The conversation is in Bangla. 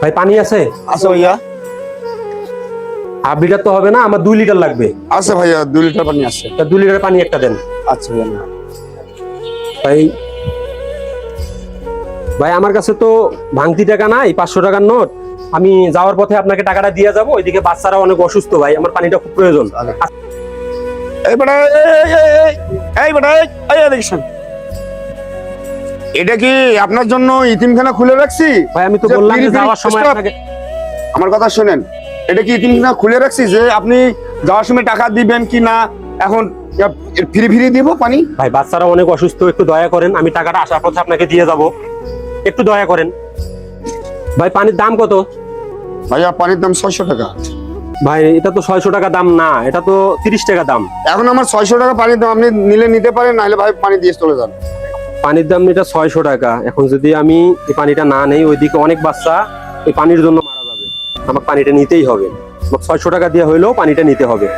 ভাই পানি আছে আছে ভাইয়া হাফ লিটার তো হবে না আমার দুই লিটার লাগবে আছে ভাইয়া দুই লিটার পানি আছে তা দুই লিটার পানি একটা দেন আচ্ছা ভাইয়া ভাই ভাই আমার কাছে তো ভাঙতি টাকা নাই পাঁচশো টাকার নোট আমি যাওয়ার পথে আপনাকে টাকাটা দিয়ে যাব ওইদিকে বাচ্চারা অনেক অসুস্থ ভাই আমার পানিটা খুব প্রয়োজন এই বেটা এই, বেটা এই দেখছেন এটা কি আপনার জন্য ইতিমখানা খুলে রাখছি? ভাই আমি তো বললাম যে যাওয়ার সময়। আপনাকে আমার কথা শুনেন এটা কি ইতিমখানা খুলে রাখছি যে আপনি যাওয়ার সময় টাকা দিবেন কি না? এখন ফিরি ফিরি দিব পানি? ভাই বাচ্চারা অনেক অসুস্থ একটু দয়া করেন আমি টাকাটা আসার পথে আপনাকে দিয়ে যাব। একটু দয়া করেন। ভাই পানির দাম কত? ভাইয়া পানির দাম ছয়শো টাকা। ভাই এটা তো ছয়শো টাকা দাম না এটা তো তিরিশ টাকা দাম। এখন আমার ছয়শো টাকা পানির দাম আপনি নিলে নিতে পারেন নাহলে ভাই পানি দিয়ে চলে যান। পানির দাম এটা ছয়শো টাকা। এখন যদি আমি এই পানিটা না নেই, ওইদিকে অনেক বাচ্চা এই পানির জন্য মারা যাবে। আমার পানিটা নিতেই হবে। ছয়শো টাকা দিয়ে হইলেও পানিটা নিতে হবে।